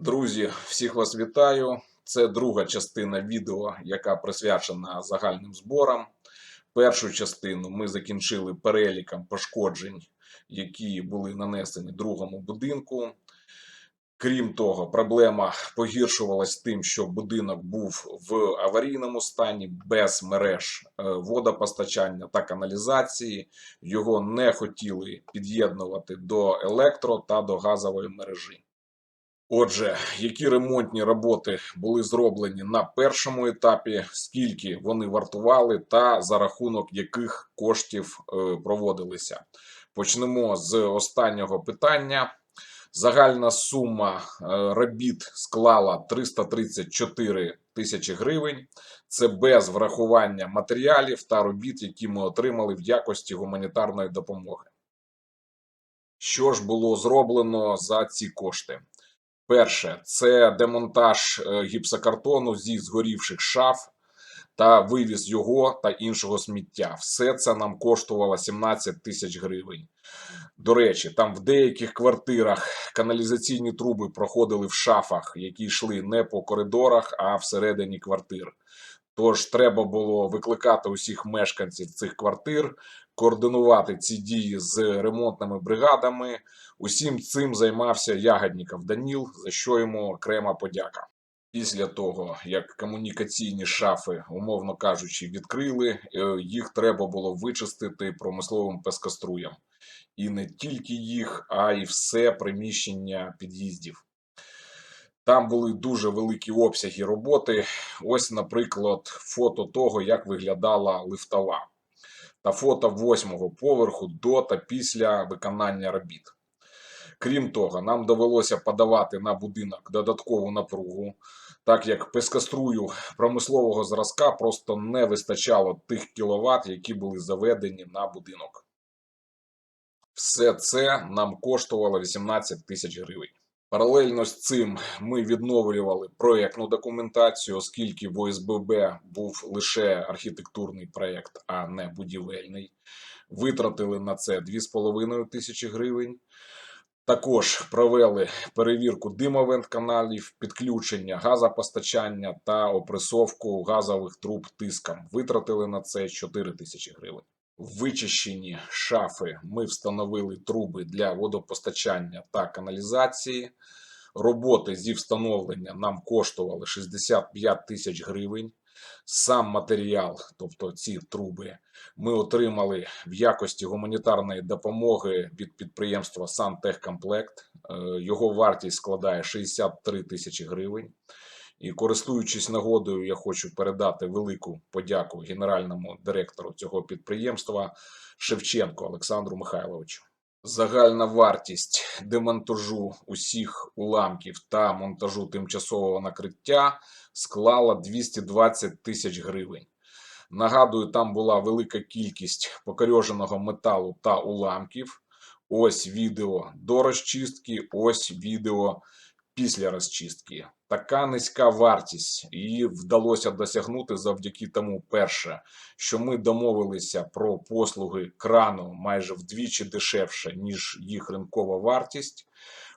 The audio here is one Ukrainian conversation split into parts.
Друзі, всіх вас вітаю. Це друга частина відео, яка присвячена загальним зборам. Першу частину ми закінчили переліком пошкоджень, які були нанесені другому будинку. Крім того, проблема погіршувалась тим, що будинок був в аварійному стані без мереж е, водопостачання та каналізації. Його не хотіли під'єднувати до електро та до газової мережі. Отже, які ремонтні роботи були зроблені на першому етапі, скільки вони вартували, та за рахунок яких коштів е, проводилися? Почнемо з останнього питання. Загальна сума е, робіт склала 334 тисячі гривень. Це без врахування матеріалів та робіт, які ми отримали в якості гуманітарної допомоги. Що ж було зроблено за ці кошти? Перше це демонтаж е, гіпсокартону зі згорівших шаф та вивіз його та іншого сміття. Все це нам коштувало 17 тисяч гривень. До речі, там в деяких квартирах каналізаційні труби проходили в шафах, які йшли не по коридорах, а всередині квартир. Тож треба було викликати усіх мешканців цих квартир, координувати ці дії з ремонтними бригадами. Усім цим займався Ягодніков Даніл, за що йому окрема подяка. Після того, як комунікаційні шафи, умовно кажучи, відкрили, е, їх треба було вичистити промисловим пескоструєм. І не тільки їх, а й все приміщення під'їздів. Там були дуже великі обсяги роботи. Ось, наприклад, фото того, як виглядала лифтова, та фото восьмого поверху до та після виконання робіт. Крім того, нам довелося подавати на будинок додаткову напругу, так як пескострую промислового зразка просто не вистачало тих кіловат, які були заведені на будинок. Все це нам коштувало 18 тисяч гривень. Паралельно з цим ми відновлювали проєктну документацію, оскільки в ОСББ був лише архітектурний проєкт, а не будівельний. Витратили на це 2,5 тисячі гривень. Також провели перевірку димовент каналів, підключення газопостачання та опресовку газових труб тиском. Витратили на це 4 тисячі гривень. Вичищені шафи ми встановили труби для водопостачання та каналізації. Роботи зі встановлення нам коштували 65 тисяч гривень. Сам матеріал, тобто ці труби, ми отримали в якості гуманітарної допомоги від підприємства Сантехкомплект. Е, Його вартість складає 63 тисячі гривень. І користуючись нагодою, я хочу передати велику подяку генеральному директору цього підприємства Шевченко Олександру Михайловичу. Загальна вартість демонтажу усіх уламків та монтажу тимчасового накриття склала 220 тисяч гривень. Нагадую, там була велика кількість покорьоженого металу та уламків. Ось відео до розчистки, ось відео після розчистки. Така низька вартість її вдалося досягнути завдяки тому, перше, що ми домовилися про послуги крану майже вдвічі дешевше, ніж їх ринкова вартість.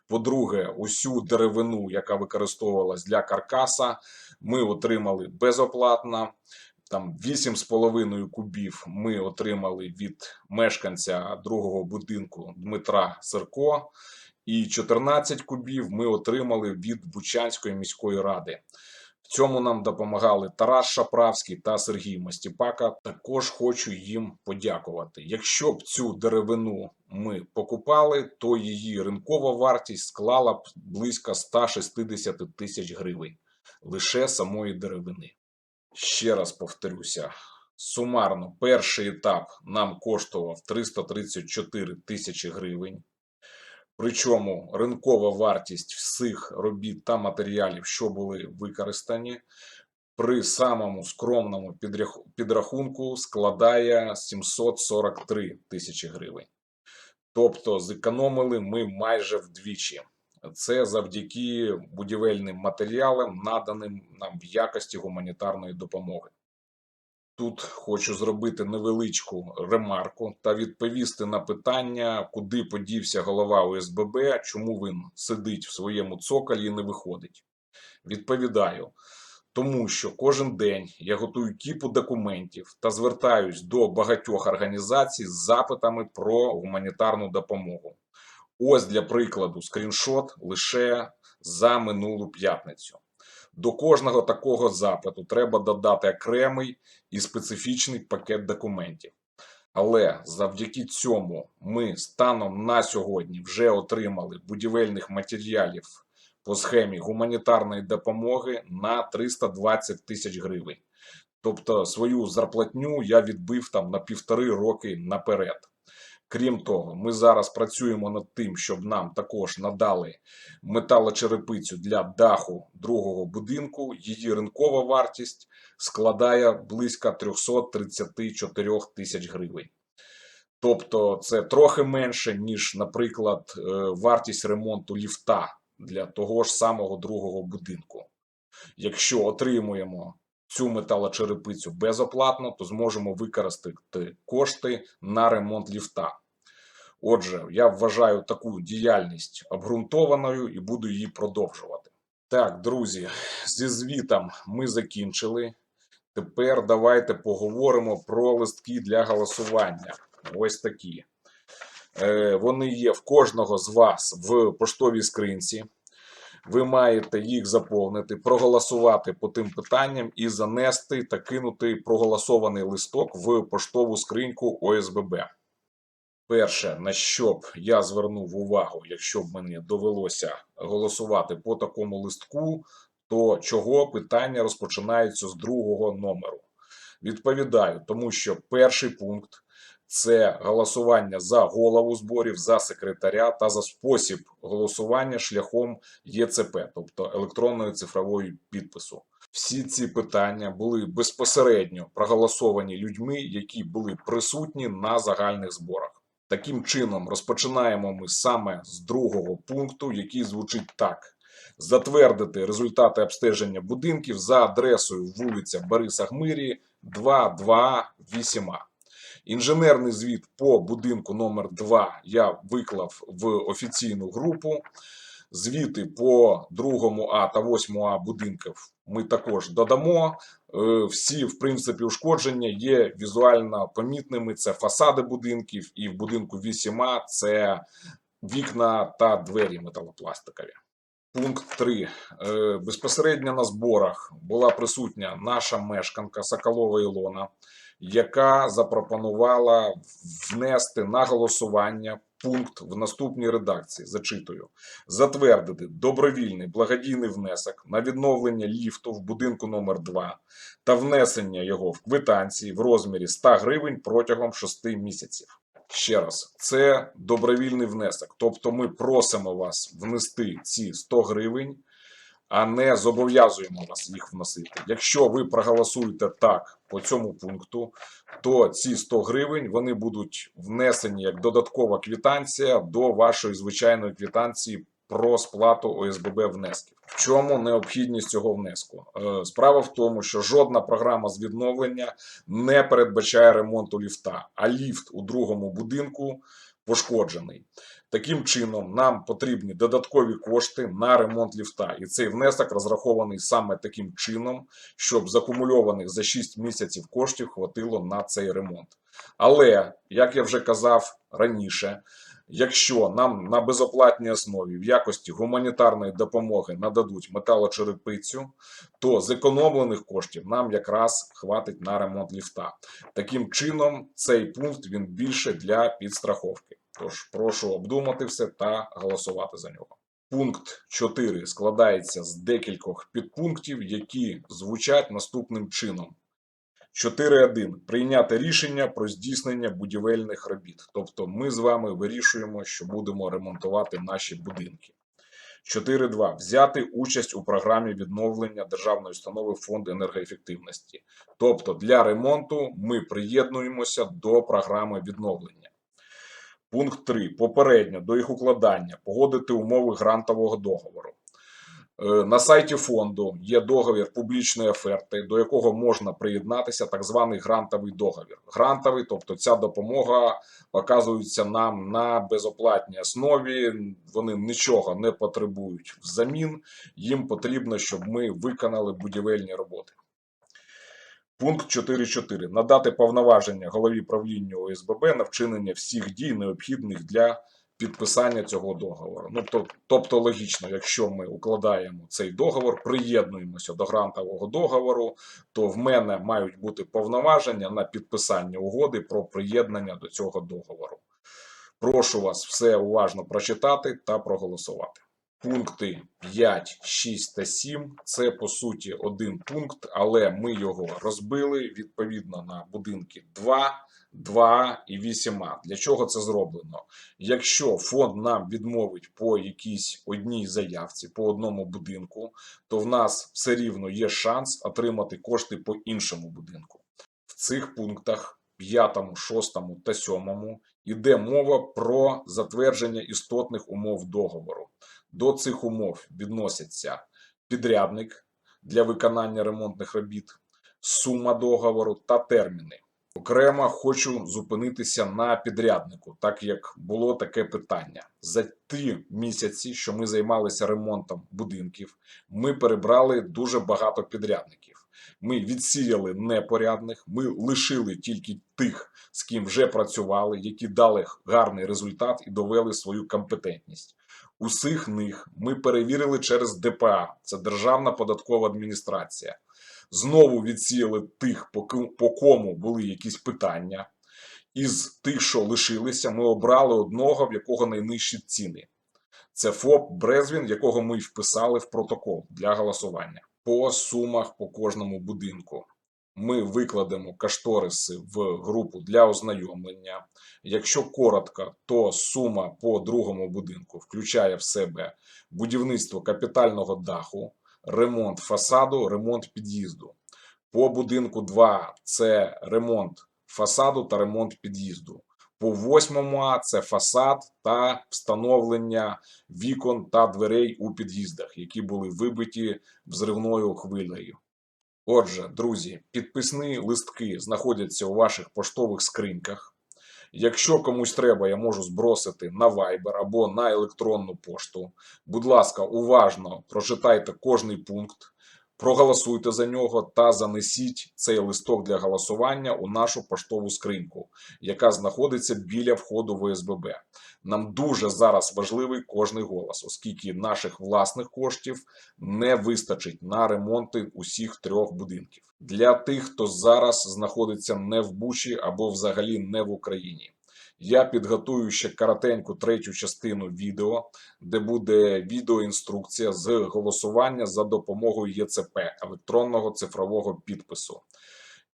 По-друге, усю деревину, яка використовувалась для каркаса, ми отримали безоплатно. Там 8,5 кубів ми отримали від мешканця другого будинку Дмитра Сирко, і 14 кубів ми отримали від Бучанської міської ради. В цьому нам допомагали Тарас Шаправський та Сергій Мастіпака. Також хочу їм подякувати. Якщо б цю деревину ми покупали, то її ринкова вартість склала б близько 160 тисяч гривень лише самої деревини. Ще раз повторюся. Сумарно, перший етап нам коштував 334 тисячі гривень. Причому ринкова вартість всіх робіт та матеріалів, що були використані, при самому скромному підрахунку складає 743 тисячі гривень. Тобто зекономили ми майже вдвічі. Це завдяки будівельним матеріалам, наданим нам в якості гуманітарної допомоги. Тут хочу зробити невеличку ремарку та відповісти на питання, куди подівся голова ОСББ, чому він сидить в своєму цоколі і не виходить. Відповідаю, тому що кожен день я готую кіпу документів та звертаюсь до багатьох організацій з запитами про гуманітарну допомогу. Ось для прикладу скріншот лише за минулу п'ятницю. До кожного такого запиту треба додати окремий і специфічний пакет документів. Але завдяки цьому ми станом на сьогодні вже отримали будівельних матеріалів по схемі гуманітарної допомоги на 320 тисяч гривень. Тобто свою зарплатню я відбив там на півтори роки наперед. Крім того, ми зараз працюємо над тим, щоб нам також надали металочерепицю для даху другого будинку. Її ринкова вартість складає близько 334 тисяч гривень. Тобто це трохи менше, ніж, наприклад, е, вартість ремонту ліфта для того ж самого другого будинку. Якщо отримуємо цю металочерепицю безоплатно, то зможемо використати кошти на ремонт ліфта. Отже, я вважаю таку діяльність обґрунтованою і буду її продовжувати. Так, друзі, зі звітом ми закінчили. Тепер давайте поговоримо про листки для голосування. Ось такі. Е, Вони є в кожного з вас в поштовій скринці. Ви маєте їх заповнити, проголосувати по тим питанням і занести та кинути проголосований листок в поштову скриньку ОСББ. Перше, на що б я звернув увагу, якщо б мені довелося голосувати по такому листку, то чого питання розпочинаються з другого номеру? Відповідаю, тому що перший пункт це голосування за голову зборів, за секретаря та за спосіб голосування шляхом ЄЦП, тобто електронної цифрової підпису. Всі ці питання були безпосередньо проголосовані людьми, які були присутні на загальних зборах. Таким чином, розпочинаємо ми саме з другого пункту, який звучить так: затвердити результати обстеження будинків за адресою вулиця Бориса Гмирі 228А. Інженерний звіт по будинку номер 2 я виклав в офіційну групу. Звіти по другому А та 8А будинків ми також додамо. Е, Всі, в принципі, ушкодження є візуально помітними. Це фасади будинків, і в будинку 8А це вікна та двері металопластикові. Пункт 3. Е, Безпосередньо на зборах була присутня наша мешканка Соколова Ілона, яка запропонувала внести на голосування пункт в наступній редакції. Зачитую: затвердити добровільний благодійний внесок на відновлення ліфту в будинку номер 2 та внесення його в квитанції в розмірі 100 гривень протягом 6 місяців. Ще раз, це добровільний внесок. Тобто ми просимо вас внести ці 100 гривень, а не зобов'язуємо вас їх вносити. Якщо ви проголосуєте так по цьому пункту, то ці 100 гривень вони будуть внесені як додаткова квитанція до вашої звичайної квитанції про сплату ОСББ внесків. В чому необхідність цього внеску? Е, Справа в тому, що жодна програма з відновлення не передбачає ремонту ліфта, а ліфт у другому будинку пошкоджений. Таким чином, нам потрібні додаткові кошти на ремонт ліфта, і цей внесок розрахований саме таким чином, щоб закумульованих за 6 місяців коштів хватило на цей ремонт. Але, як я вже казав раніше, якщо нам на безоплатній основі в якості гуманітарної допомоги нададуть металочерепицю, то зекономлених коштів нам якраз хватить на ремонт ліфта. Таким чином, цей пункт він більше для підстраховки. Тож прошу обдумати все та голосувати за нього. Пункт 4 складається з декількох підпунктів, які звучать наступним чином. 4.1. Прийняти рішення про здійснення будівельних робіт. Тобто ми з вами вирішуємо, що будемо ремонтувати наші будинки. 4.2. Взяти участь у програмі відновлення державної установи Фонд енергоефективності. Тобто для ремонту ми приєднуємося до програми відновлення. Пункт 3. Попередньо до їх укладання погодити умови грантового договору. Е, На сайті фонду є договір публічної оферти, до якого можна приєднатися, так званий грантовий договір. Грантовий, тобто ця допомога оказується нам на безоплатній основі. Вони нічого не потребують взамін. Їм потрібно, щоб ми виконали будівельні роботи. Пункт 4.4. Надати повноваження голові правління ОСББ на вчинення всіх дій, необхідних для підписання цього договору. Ну, то, тобто логічно, якщо ми укладаємо цей договор, приєднуємося до грантового договору, то в мене мають бути повноваження на підписання угоди про приєднання до цього договору. Прошу вас все уважно прочитати та проголосувати. Пункти 5, 6 та 7 це по суті один пункт, але ми його розбили відповідно на будинки 2, 2 і 8А. Для чого це зроблено? Якщо фонд нам відмовить по якійсь одній заявці, по одному будинку, то в нас все рівно є шанс отримати кошти по іншому будинку. В цих пунктах 5, 6 та 7 йде мова про затвердження істотних умов договору. До цих умов відносяться підрядник для виконання ремонтних робіт, сума договору та терміни. Окремо хочу зупинитися на підряднику, так як було таке питання. За ті місяці, що ми займалися ремонтом будинків, ми перебрали дуже багато підрядників. Ми відсіяли непорядних, ми лишили тільки тих, з ким вже працювали, які дали гарний результат і довели свою компетентність. Усіх них ми перевірили через ДПА, це Державна податкова адміністрація. Знову відсіяли тих, по кому були якісь питання. Із тих, що лишилися, ми обрали одного, в якого найнижчі ціни. Це ФОП Брезвін, якого ми вписали в протокол для голосування. По сумах по кожному будинку. Ми викладемо кошториси в групу для ознайомлення. Якщо коротко, то сума по другому будинку включає в себе будівництво капітального даху, ремонт фасаду, ремонт під'їзду. По будинку 2 це ремонт фасаду та ремонт під'їзду. По восьмому А це фасад та встановлення вікон та дверей у під'їздах, які були вибиті взривною хвилею. Отже, друзі, підписні листки знаходяться у ваших поштових скриньках. Якщо комусь треба, я можу збросити на Viber або на електронну пошту. Будь ласка, уважно прочитайте кожний пункт, проголосуйте за нього та занесіть цей листок для голосування у нашу поштову скриньку, яка знаходиться біля входу в ОСББ. Нам дуже зараз важливий кожний голос, оскільки наших власних коштів не вистачить на ремонти усіх трьох будинків. Для тих, хто зараз знаходиться не в Бучі або взагалі не в Україні. Я підготую ще коротеньку третю частину відео, де буде відеоінструкція з голосування за допомогою ЄЦП електронного цифрового підпису.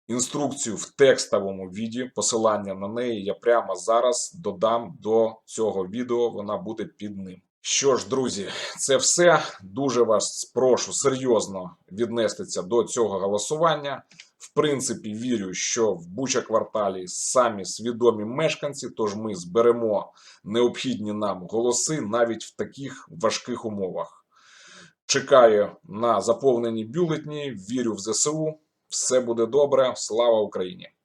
Інструкцію в текстовому віді, посилання на неї я прямо зараз додам до цього відео. Вона буде під ним. Що ж, друзі, це все. Дуже вас прошу серйозно віднестися до цього голосування. В принципі, вірю, що в Буча кварталі самі свідомі мешканці, тож ми зберемо необхідні нам голоси навіть в таких важких умовах. Чекаю на заповнені бюлетні, вірю в ЗСУ. Все буде добре. Слава Україні!